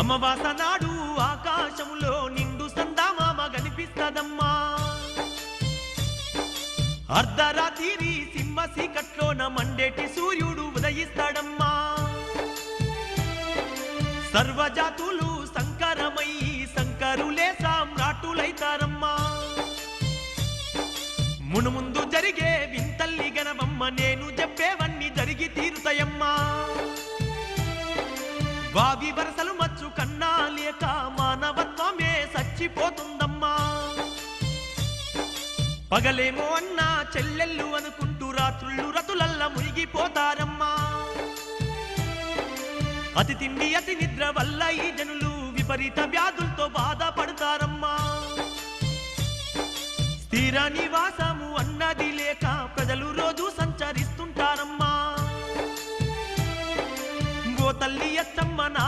అమ్మవాస నాడు ఆకాశములో నిండు సందామామ కనిపిస్తదమ్మా. అర్ధరాత్రి సింహ సీకట్లోన మండేటి సూర్యుడు ఉదయిస్తాడమ్మా. సర్వజాతులు సంకరమై సంకరులే సామ్రాటులైతారమ్మా. మునుముందు జరిగే వింతల్లి గనవమ్మ నేను చెప్పేవన్నీ జరిగి తీరుతాయమ్మా. వావి కన్నా లేక మానవత్వమే చచ్చిపోతుందమ్మా పగలేమో అన్నా చెల్లెళ్ళు అనుకుంటూ రాత్రుళ్ళు రతులల్ల మునిగిపోతారమ్మా. అతి తిండి అతి నిద్ర వల్ల ఈ జనులు విపరీత వ్యాధులతో బాధపడతారమ్మా. స్థిర నివాసము అన్నది లేక ప్రజలు రోజు సంచరిస్తుంటారమ్మా. ఓ తల్లి అచ్చమ్మ నా